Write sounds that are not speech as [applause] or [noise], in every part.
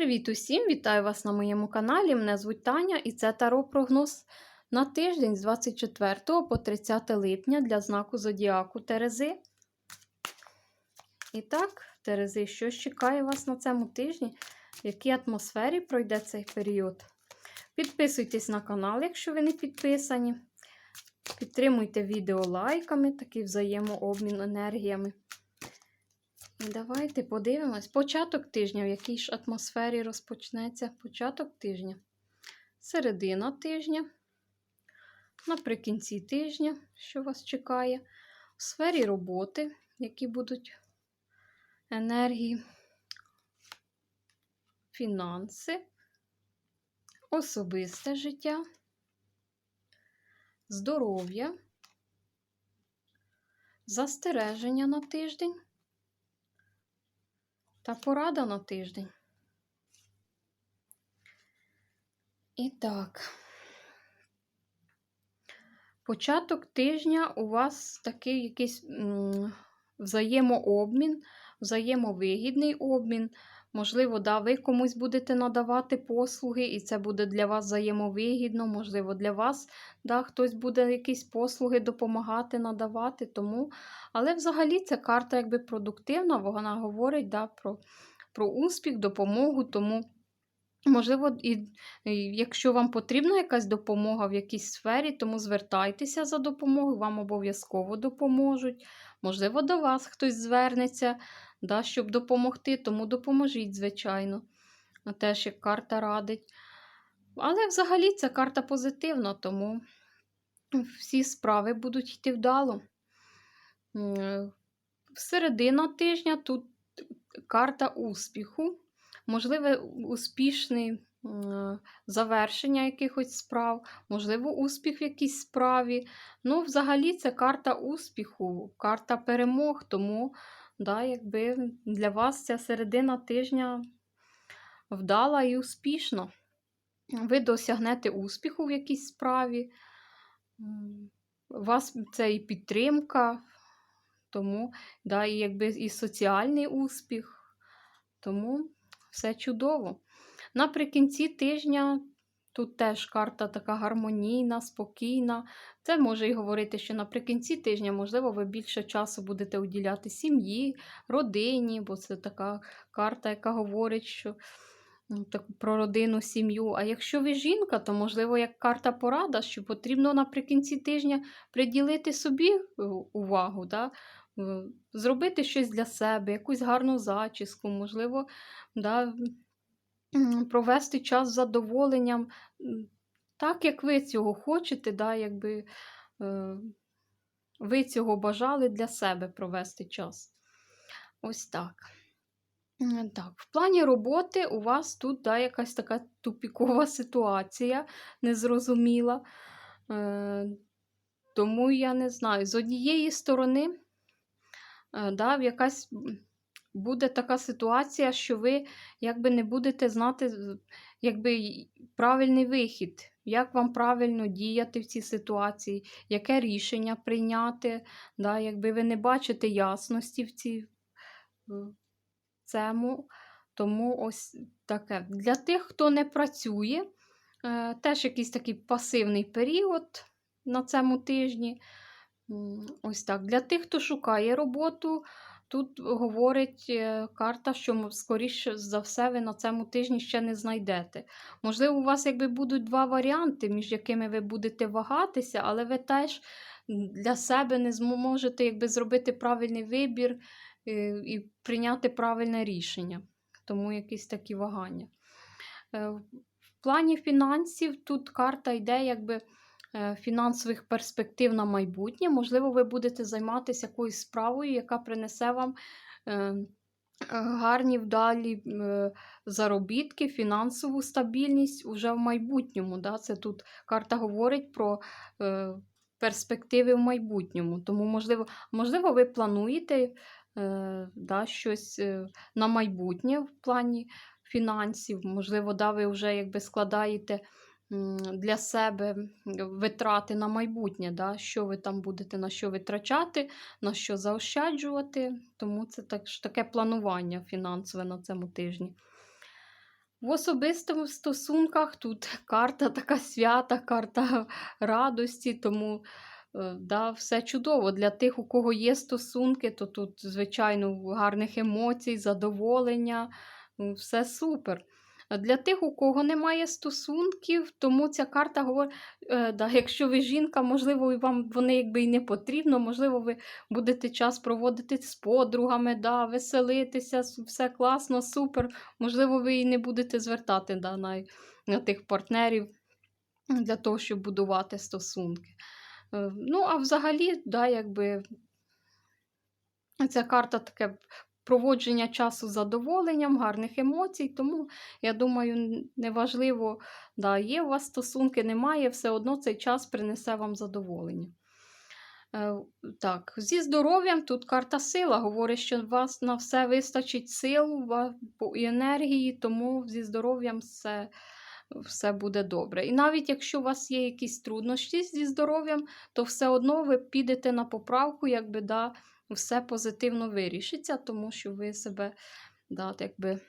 Привіт усім! Вітаю вас на моєму каналі. Мене звуть Таня і це таро прогноз на тиждень з 24 по 30 липня для знаку Зодіаку Терези. І так, Терези, що чекає вас на цьому тижні? В якій атмосфері пройде цей період? Підписуйтесь на канал, якщо ви не підписані. Підтримуйте відео лайками, такий взаємообмін енергіями. І давайте подивимось. Початок тижня, в якій ж атмосфері розпочнеться початок тижня. Середина тижня, наприкінці тижня, що вас чекає, у сфері роботи, які будуть. Енергії, фінанси, особисте життя, здоров'я, застереження на тиждень. Та порада на тиждень. І так, початок тижня у вас такий якийсь взаємообмін, взаємовигідний обмін. Можливо, да, ви комусь будете надавати послуги, і це буде для вас взаємовигідно, можливо, для вас да, хтось буде якісь послуги допомагати, надавати. тому. Але взагалі ця карта якби продуктивна, вона говорить да, про, про успіх, допомогу. тому... Можливо, і, і якщо вам потрібна якась допомога в якійсь сфері, тому звертайтеся за допомогою, вам обов'язково допоможуть. Можливо, до вас хтось звернеться, да, щоб допомогти, тому допоможіть, звичайно. Теж як карта радить. Але взагалі ця карта позитивна, тому всі справи будуть йти вдало. Середина тижня тут карта успіху можливе успішне завершення якихось справ, можливо, успіх в якійсь справі. Ну, взагалі, це карта успіху, карта перемог, тому да, якби для вас ця середина тижня вдала і успішна. Ви досягнете успіху в якійсь справі. У вас це і підтримка, тому да, і якби і соціальний успіх. Тому все чудово. Наприкінці тижня тут теж карта така гармонійна, спокійна. Це може і говорити, що наприкінці тижня, можливо, ви більше часу будете уділяти сім'ї, родині, бо це така карта, яка говорить, що ну, так, про родину, сім'ю. А якщо ви жінка, то, можливо, як карта порада, що потрібно наприкінці тижня приділити собі е, увагу. Да? Зробити щось для себе, якусь гарну зачіску, можливо, да, провести час з задоволенням, так, як ви цього хочете, да, якби е, ви цього бажали для себе провести час. Ось так. Так, В плані роботи у вас тут да, якась така тупікова [laughs] ситуація, незрозуміла. Е, Тому я не знаю, з однієї сторони, е, да, якась буде така ситуація, що ви якби не будете знати якби, правильний вихід, як вам правильно діяти в цій ситуації, яке рішення прийняти, да, якби ви не бачите ясності в цій, цьому. Тому ось таке. Для тих, хто не працює, е, теж якийсь такий пасивний період на цьому тижні. Ось так. Для тих, хто шукає роботу, Тут говорить е, карта, що, скоріше за все, ви на цьому тижні ще не знайдете. Можливо, у вас якби будуть два варіанти, між якими ви будете вагатися, але ви теж для себе не зможете якби, зробити правильний вибір е, і прийняти правильне рішення. Тому якісь такі вагання. Е, в плані фінансів тут карта йде, якби. Е, фінансових перспектив на майбутнє. Можливо, ви будете займатися якоюсь справою, яка принесе вам е, гарні вдалі е, заробітки, фінансову стабільність уже в майбутньому. Да? Це тут карта говорить про перспективи в майбутньому. Тому, можливо, можливо, ви плануєте да, щось на майбутнє в плані фінансів, можливо, да, ви вже якби складаєте для себе витрати на майбутнє, да? що ви там будете на що витрачати, на що заощаджувати. Тому це так, таке планування фінансове на цьому тижні. В особистому стосунках тут карта така свята, карта радості, тому е, да, все чудово. Для тих, у кого є стосунки, то тут, звичайно, гарних емоцій, задоволення, ну, все супер. Для тих, у кого немає стосунків, тому ця карта говорить, е, да, якщо ви жінка, можливо, вам вони якби і не потрібно, можливо, ви будете час проводити з подругами, да, веселитися, все класно, супер. Можливо, ви і не будете звертати да, на, на тих партнерів для того, щоб будувати стосунки. Е, Ну, а взагалі, да, якби ця карта таке проводження часу з задоволенням, гарних емоцій, тому я думаю, неважливо, да, є у вас стосунки, немає, все одно цей час принесе вам задоволення. Е, Так, зі здоров'ям тут карта сила говорить, що у вас на все вистачить сил і енергії, тому зі здоров'ям все, все буде добре. І навіть якщо у вас є якісь труднощі зі здоров'ям, то все одно ви підете на поправку, якби да, все позитивно вирішиться, тому що ви себе да, якби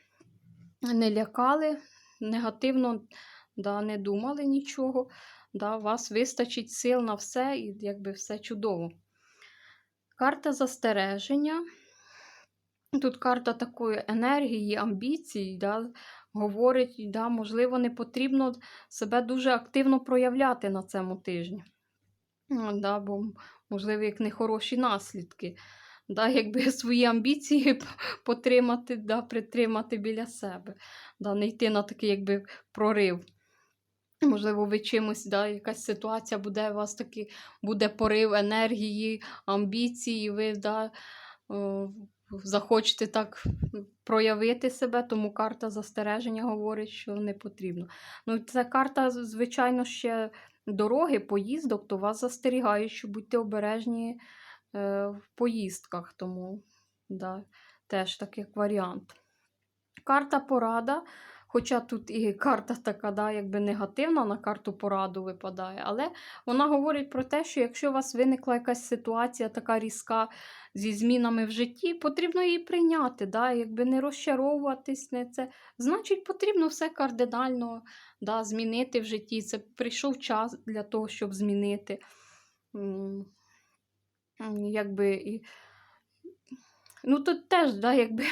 не лякали, негативно да, не думали нічого. Да, у вас вистачить сил на все і якби все чудово. Карта застереження. Тут карта такої енергії, амбіцій, да, говорить, да, можливо, не потрібно себе дуже активно проявляти на цьому тижні. Да, бо, можливо, як нехороші наслідки. Да, якби [laughs] свої амбіції потримати, да, притримати біля себе, да, не йти на такий якби, прорив. Можливо, ви чимось, да, якась ситуація буде, у вас такий буде порив енергії, амбіції, ви да, е, захочете так проявити себе, тому карта застереження говорить, що не потрібно. Ну, це карта, звичайно, ще дороги, поїздок, то вас застерігають, що будьте обережні е, в поїздках, тому да, теж так як варіант. Карта порада. Хоча тут і карта така, да, якби негативна на карту пораду випадає, але вона говорить про те, що якщо у вас виникла якась ситуація така різка зі змінами в житті, потрібно її прийняти, да, якби не розчаровуватись, не це. Значить, потрібно все кардинально да, змінити в житті. Це прийшов час для того, щоб змінити. Якби Ну, тут теж, да, якби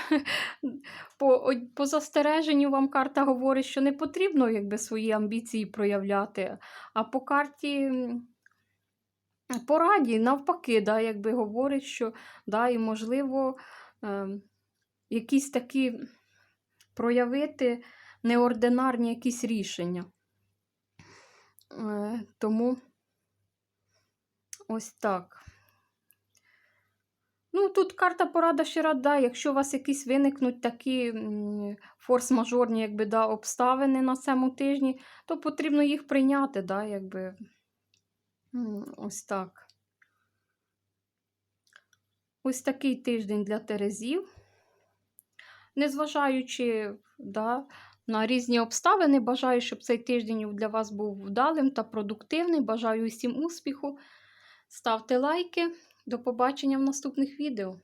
[laughs] по, по застереженню вам карта говорить, що не потрібно якби, свої амбіції проявляти. А по карті пораді, навпаки, да, якби говорить, що да, і можливо ем, якісь такі проявити неординарні якісь рішення. Е, тому ось так. Ну, тут карта порада ще рада, якщо у вас якісь виникнуть такі форс-мажорні якби, да, обставини на цьому тижні, то потрібно їх прийняти, да, якби. Ось так. Ось такий тиждень для Терезів. Незважаючи да, на різні обставини, бажаю, щоб цей тиждень для вас був вдалим та продуктивним. Бажаю усім успіху. Ставте лайки. До побачення в наступних відео.